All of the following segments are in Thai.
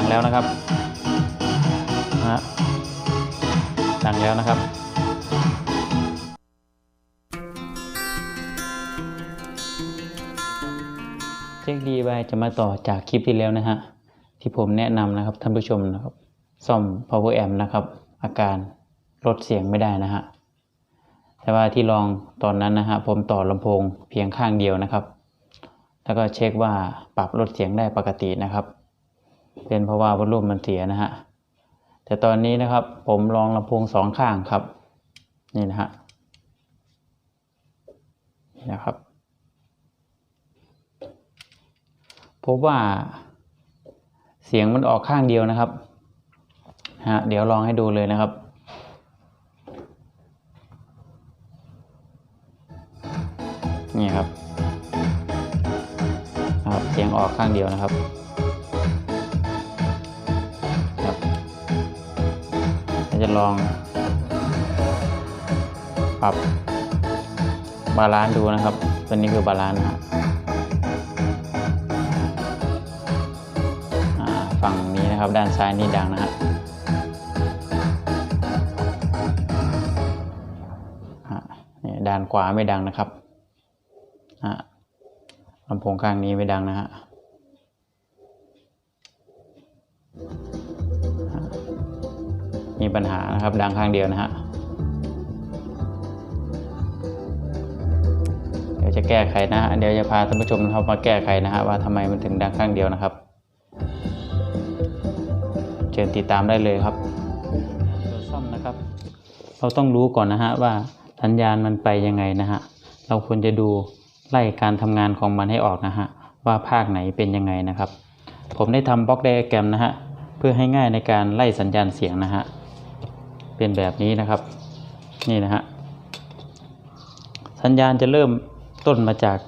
ดังแล้วนะครับนะฮะดังแล้วนะครับเช็คดีไว้จะมาต่อจากคลิปที่แล้วนะฮะที่ผมแนะนำนะครับท่านผู้ชมนะครับซ่อม power amp นะครับ อาการลดเสียงไม่ได้นะฮะแต่ว่าที่ลองตอนนั้นนะฮะผมต่อลำโพงเพียงข้างเดียวนะครับ แล้วก็เช็คว่าปรับลดเสียงได้ปกตินะครับ เป็นเพราะว่าวอลลุ่มมันเสียนะฮะแต่ตอนนี้นะครับผมลองลำโพงสองข้างครับ นี่นะฮะนี่นะครับพบว่าเสียงมันออกข้างเดียวนะครับฮะเดี๋ยวลองให้ดูเลยนะครับนี่ครับครับ เสียงออกข้างเดียวนะครับ จะลองปรับบาลานซ์ดูนะครับ ตัวนี้คือบาลานซ์นะฝั่งนี้นะครับด้านซ้ายนี่ดังนะฮะด้านขวาไม่ดังนะครับลำโพงข้างนี้ไม่ดังนะฮะฮะ มีปัญหานะครับดังข้างเดียวนะฮะเดี๋ยวจะแก้ไขนะฮะเดี๋ยวจะพาท่านผู้ชมนะครับมาแก้ไขนะฮะว่าทำไมมันถึงดังข้างเดียวนะครับ เชิญติดตามได้เลยครับตัวซ่อมนะครับ เราต้องรู้ก่อนนะฮะว่าสัญญาณมันไปยังไงนะฮะเราควรจะดูไล่การทำงานของมันให้ออกนะฮะว่าภาคไหนเป็นยังไงนะครับ ผมได้ทำบล็อกไดอะแกรมนะฮะเพื่อให้ง่ายในการไล่สัญญาณเสียงนะฮะ เป็นแบบนี้นะครับ นี่นะฮะ สัญญาณจะเริ่มต้นมาจาก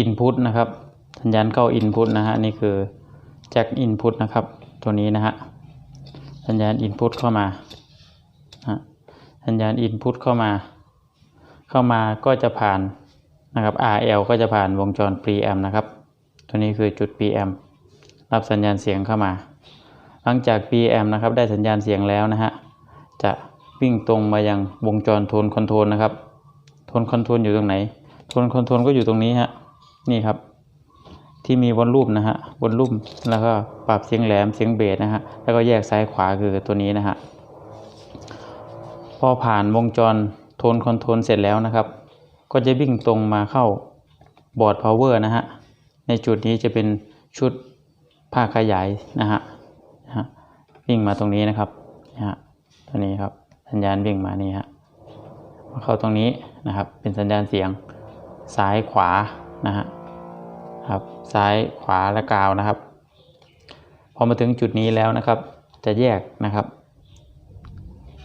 Input นะครับ สัญญาณเข้า Input นะฮะ นี่คือแจ็ค Input นะครับ ตัวนี้นะฮะ สัญญาณ Input เข้ามาฮะสัญญาณ Input เข้ามา เข้ามาก็จะผ่านนะครับ RL ก็จะผ่านวงจร preamp นะครับ ตัวนี้คือจุด preamp รับสัญญาณเสียงเข้ามา หลังจาก preamp นะครับ ได้สัญญาณเสียงแล้วนะฮะ จะวิ่งตรงมายังวงจรโทนคอนโทรลนะครับ โทนคอนโทรลอยู่ตรงไหน โทนคอนโทรลก็อยู่ตรงนี้ฮะ นี่ครับ ที่มีวอลลุ่มนะฮะวอลลุ่มแล้วก็ปรับเสียงแหลมเสียงเบสนะฮะ แล้วก็แยกซ้ายขวาคือตัวนี้นะฮะ พอผ่านวงจรโทนคอนโทรลเสร็จแล้วนะครับ ก็จะวิ่งตรงมาเข้าบอร์ด power นะฮะ ในจุดนี้จะเป็นชุดภาคขยายนะฮะนะฮะวิ่งมาตรงนี้นะครับนะฮะ ตัวนี้ครับ สัญญาณวิ่งมานี่ฮะมาเข้าตรงนี้นะครับ เป็นสัญญาณเสียงซ้ายขวานะฮะครับซ้ายขวาและกาวนะครับ พอมาถึงจุดนี้แล้วนะครับ จะแยกนะครับ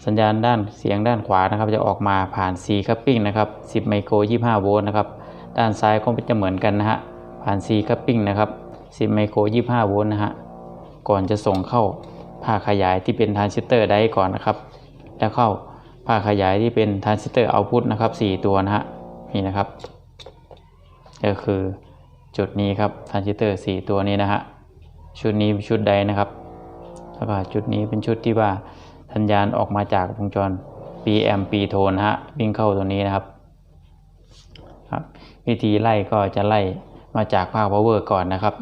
สัญญาณด้านเสียงด้านขวานะครับ จะออกมาผ่าน C coupling นะครับ 10 ไมโคร 25 โวลต์นะครับ ด้านซ้ายก็จะเหมือนกันนะฮะผ่าน C coupling นะครับ 10 ไมโคร 25 โวลต์นะฮะก่อนจะส่งเข้า ภาคขยายที่เป็นทรานซิสเตอร์ได้ก่อนนะครับ แล้วเข้าภาคขยายที่เป็นทรานซิสเตอร์เอาพุตนะครับ 4 ตัวนะฮะนี่นะครับ ก็คือจุดนี้ครับทรานซิสเตอร์ 4 ตัวนี้นะฮะชุดนี้ชุดใดนะครับแล้วก็จุดนี้เป็นชุดที่ว่าสัญญาณออกมาจากวงจร PM P โทนฮะวิ่งเข้าตัวนี้นะครับครับวิธีไล่ก็จะไล่มาจากภาค power ก่อนนะครับ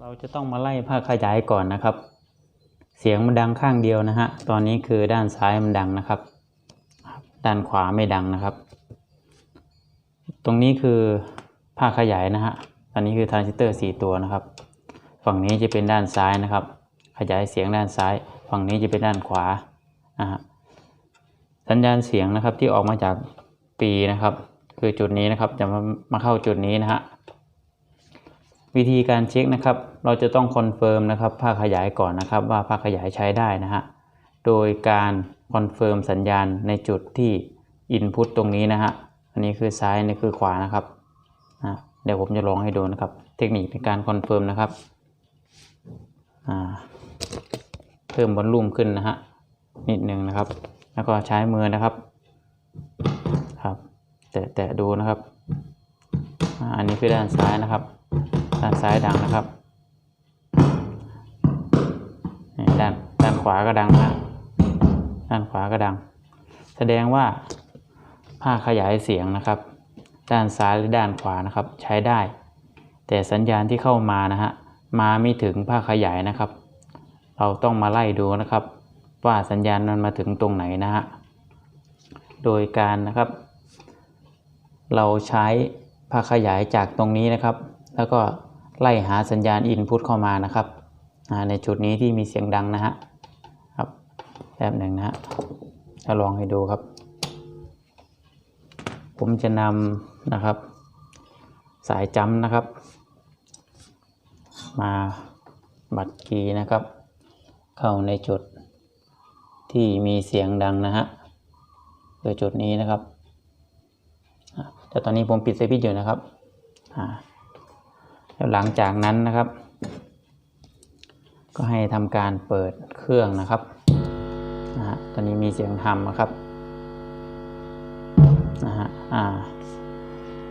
เราจะต้องมาไล่ภาคขยายก่อนนะครับ เสียงมันดังข้างเดียวนะฮะ ตอนนี้คือด้านซ้ายมันดังนะครับ ด้านขวาไม่ดังนะครับ ตรงนี้คือภาขยายนะฮะ ตอนนี้คือทรานซิสเตอร์4ตัวนะครับ ฝั่งนี้จะเป็นด้านซ้ายนะครับ ขยายเสียงด้านซ้าย ฝั่งนี้จะเป็นด้านขวานะฮะ สัญญาณเสียงนะครับที่ออกมาจากปีนะครับ คือจุดนี้นะครับจะมามาเข้าจุดนี้นะฮะ วิธีการเช็คนะครับ เราจะต้องคอนเฟิร์มนะครับภาคขยายก่อนนะครับ ว่าภาคขยายใช้ได้นะฮะโดยการคอนเฟิร์มสัญญาณในจุดที่อินพุตตรงนี้นะฮะอันนี้คือซ้ายอันนี่คือขวานะครับนะเดี๋ยวผมจะลองให้ดูนะครับ เทคนิคในการคอนเฟิร์มนะครับเพิ่มวอลลุ่มขึ้นนะฮะนิดหนึ่งนะครับ แล้วก็ใช้มือนะครับครับ แตะแตะดูนะครับ อันนี้คือด้านซ้ายนะครับ ด้านซ้ายดังนะครับด้านด้านขวาก็ดังนะด้านขวาก็ดัง แสดงว่าผ้าขยายเสียงนะครับ ด้านซ้ายหรือด้านขวานะครับ ใช้ได้ แต่สัญญาณที่เข้ามานะฮะมาไม่ถึงผ้าขยายนะครับ เราต้องมาไล่ดูนะครับ ว่าสัญญาณมันมาถึงตรงไหนนะฮะโดยการนะครับ เราใช้ผ้าขยายจากตรงนี้นะครับ แล้วก็ ไล่หาสัญญาณอินพุตเข้ามานะครับในจุดนี้ที่มีเสียงดังนะฮะครับแบบหนึ่งนะฮะจะลองให้ดูครับ ผมจะนำนะครับ สายจำนะครับ มาบัดกีนะครับ เข้าในจุดที่มีเสียงดังนะฮะคือจุดนี้นะครับ แต่ตอนนี้ผมปิดสวิตอยู่นะครับอ่า แล้วหลังจากนั้นนะครับ ก็ให้ทำการเปิดเครื่องนะครับนะฮะตอนนี้มีเสียงทำนะครับนะฮะอ่า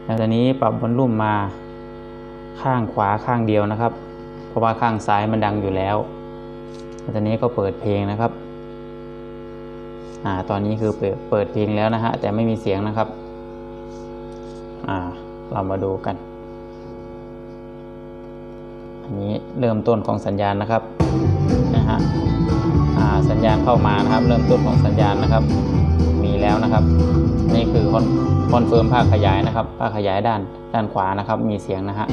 แล้วตอนนี้ปรับบอลลุ่มมาข้างขวาข้างเดียวนะครับ เพราะว่าข้างซ้ายมันดังอยู่แล้วแล้วตอนนี้ก็เปิดเพลงนะครับอ่าตอนนี้คือเปิดเปิดเพลงแล้วนะฮะแต่ไม่มีเสียงนะครับอ่าเรามาดูกัน อันนี้เริ่มต้นของสัญญาณนะครับนะฮะอ่าสัญญาณเข้ามานะครับ เริ่มต้นของสัญญาณนะครับ มีแล้วนะครับ นี่คือคอนคอนเฟิร์มภาคขยายนะครับภาคขยายด้านด้านขวานะครับ มีเสียงนะฮะ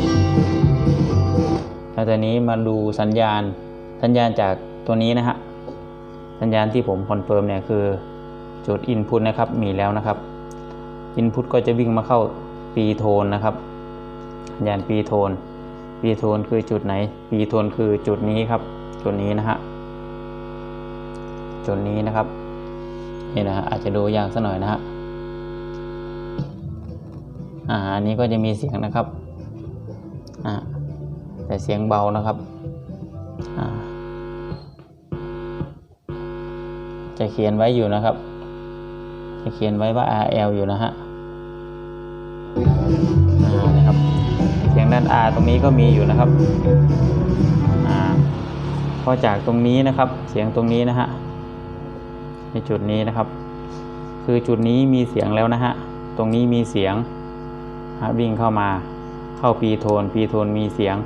แล้วตอนนี้มาดูสัญญาณสัญญาณจากตัวนี้นะฮะสัญญาณที่ผมคอนเฟิร์มเนี่ยคือจุด Input นะครับมีแล้วนะครับ Input ก็จะวิ่งมาเข้าปีโทนนะครับสัญญาณปีโทน ปีโทนคือจุดไหน ปีโทนคือจุดนี้ครับ จุดนี้นะฮะ จุดนี้นะครับ นี่นะฮะอาจจะดูยากสักหน่อยนะฮะ อ่า อันนี้ก็จะมีเสียงนะครับ อ่า แต่เสียงเบานะครับ อ่า จะเขียนไว้อยู่นะครับ จะเขียนไว้ว่า RL อยู่นะฮะ SR ตรงนี้ก็มีอยู่นะครับอ่าพอจากตรงนี้นะครับเสียงตรงนี้นะฮะในจุดนี้นะครับ คือจุดนี้มีเสียงแล้วนะฮะตรงนี้มีเสียงฮะวิ่งเข้ามาเข้าปีโทนปีโทนมีเสียง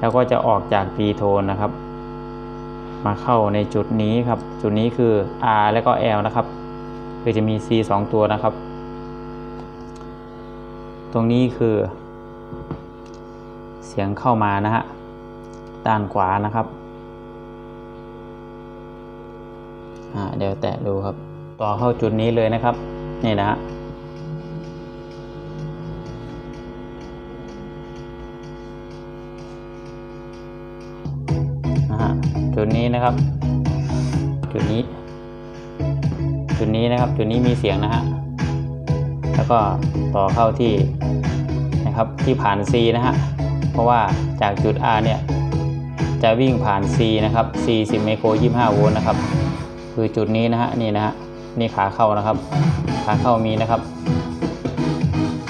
แล้วก็จะออกจากปีโทนนะครับ มาเข้าในจุดนี้ครับ จุดนี้คือ R แล้วก็ L นะครับคือจะมี C สองตัวนะครับ ตรงนี้คือ เสียงเข้ามานะฮะด้านขวานะครับอ่าเดี๋ยวแตะดูครับ ต่อเข้าจุดนี้เลยนะครับ นี่นะฮะนะฮะจุดนี้นะครับ จุดนี้ จุดนี้นะครับ จุดนี้มีเสียงนะฮะ แล้วก็ต่อเข้าที่นะครับที่ผ่าน C นะฮะ เพราะว่าจากจุด R เนี่ยจะวิ่งผ่าน C นะครับ C 10 ไมโคร 25 โวลต์นะครับ คือจุดนี้นะฮะนี่นะฮะนี่ขาเข้านะครับ ขาเข้ามีนะครับ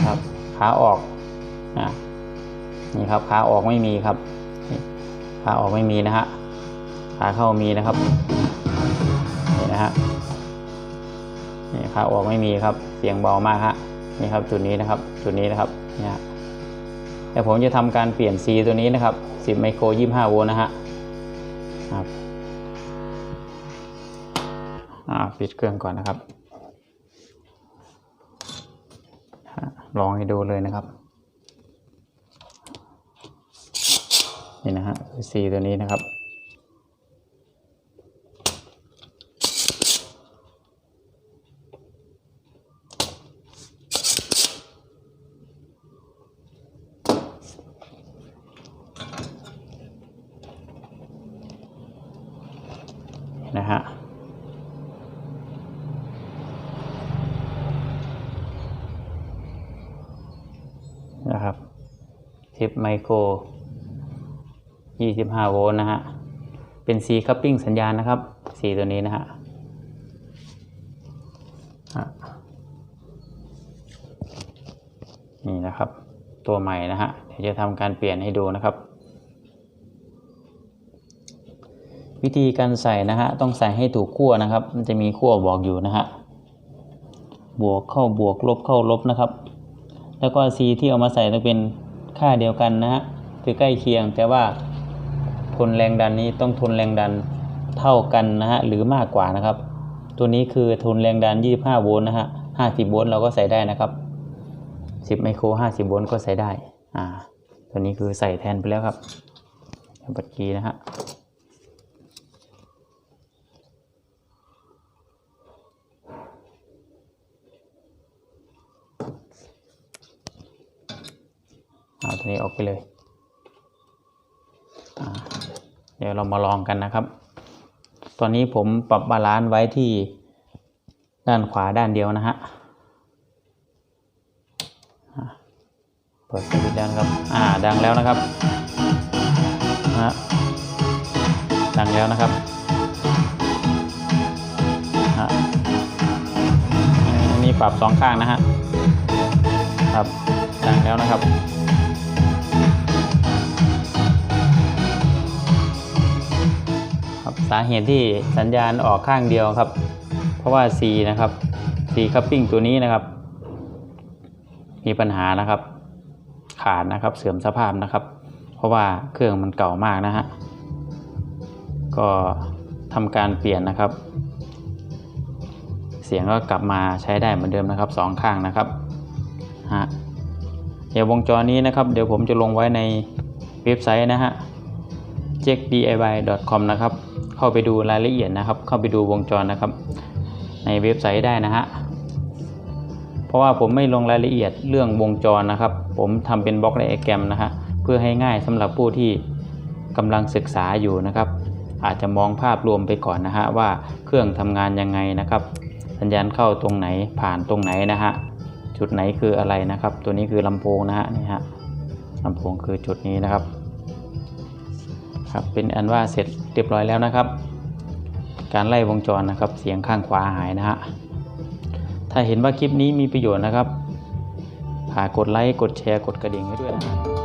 ครับ ขาออกอ่านี่ครับขาออกไม่มีครับขาออกไม่มีนะฮะขาเข้ามีนะครับนี่นะฮะนี่ขาออกไม่มีครับ เสียงเบามากฮะนี่ครับจุดนี้นะครับจุดนี้นะครับนี่ฮะ เดี๋ยวผมจะทำการเปลี่ยน C ตัวนี้นะครับ 10 ไมโคร 25 โวลต์นะฮะครับปิดเครื่องก่อนนะครับ ลองให้ดูเลยนะครับ นี่นะฮะคือสีตัวนี้นะครับ นะฮะ นะครับ10ไมโคร 25 โวลต์นะฮะ เป็น C coupling สัญญาณนะครับ C ตัวนี้นะฮะนี่นะครับ ตัวใหม่นะฮะ เดี๋ยวจะทำการเปลี่ยนให้ดูนะครับ วิธีการใส่นะฮะ ต้องใส่ให้ถูกขั้วนะครับ มันจะมีขั้วบอกอยู่นะฮะ บวกเข้าบวกลบเข้าลบนะครับ แล้วก็ C ที่เอามาใส่ต้องเป็นค่าเดียวกันนะฮะคือใกล้เคียงแต่ว่าทนแรงดันนี้ต้องทนแรงดันเท่ากันนะฮะหรือมากกว่านะครับ ตัวนี้คือทนแรงดัน 25 โวลต์นะฮะ 50 โวลต์เราก็ใส่ได้นะครับ 10 ไมโคร 50 โวลต์ก็ใส่ได้อ่าตัวนี้คือใส่แทนไปแล้วครับบัตรกีนะฮะ เอาตัวนี้ออก ไปเลย เดี๋ยวเรามาลองกันนะครับ ตอนนี้ผมปรับบาลานซ์ไว้ที่ด้านขวาด้านเดียวนะฮะเปิดสวิตช์แล้วนะครับ อ่า ดังแล้วนะครับฮะดังแล้วนะครับอ่าอันนี้ปรับสองข้างนะฮะ ครับ ดังแล้วนะครับ สาเหตุที่สัญญาณออกข้างเดียวครับ เพราะว่า C นะครับ C คัพปิ้งตัวนี้นะครับ มีปัญหานะครับ ขาดนะครับเสื่อมสภาพนะครับ เพราะว่าเครื่องมันเก่ามากนะฮะก็ทำการเปลี่ยนนะครับ เสียงก็กลับมาใช้ได้เหมือนเดิมนะครับสองข้างนะครับฮะเดี๋ยววงจรนี้นะครับ เดี๋ยวผมจะลงไว้ในเว็บไซต์นะฮะ checkdiy.com นะครับ เข้าไปดูรายละเอียดนะครับ เข้าไปดูวงจรนะครับ ในเว็บไซต์ได้นะฮะ เพราะว่าผมไม่ลงรายละเอียดเรื่องวงจรนะครับ ผมทำเป็นบล็อกไดอะแกรมนะฮะ เพื่อให้ง่ายสำหรับผู้ที่กำลังศึกษาอยู่นะครับ อาจจะมองภาพรวมไปก่อนนะฮะว่าเครื่องทำงานยังไงนะครับ สัญญาณเข้าตรงไหนผ่านตรงไหนนะฮะ จุดไหนคืออะไรนะครับ ตัวนี้คือลำโพงนะฮะนี่ฮะลำโพงคือจุดนี้นะครับ ครับเป็นอันว่าเสร็จเรียบร้อยแล้วนะครับ การไล่วงจรนะครับเสียงข้างขวาหายนะฮะถ้าเห็นว่าคลิปนี้มีประโยชน์นะครับฝากกดไลค์กดแชร์กดกระดิ่งให้ด้วยนะครับ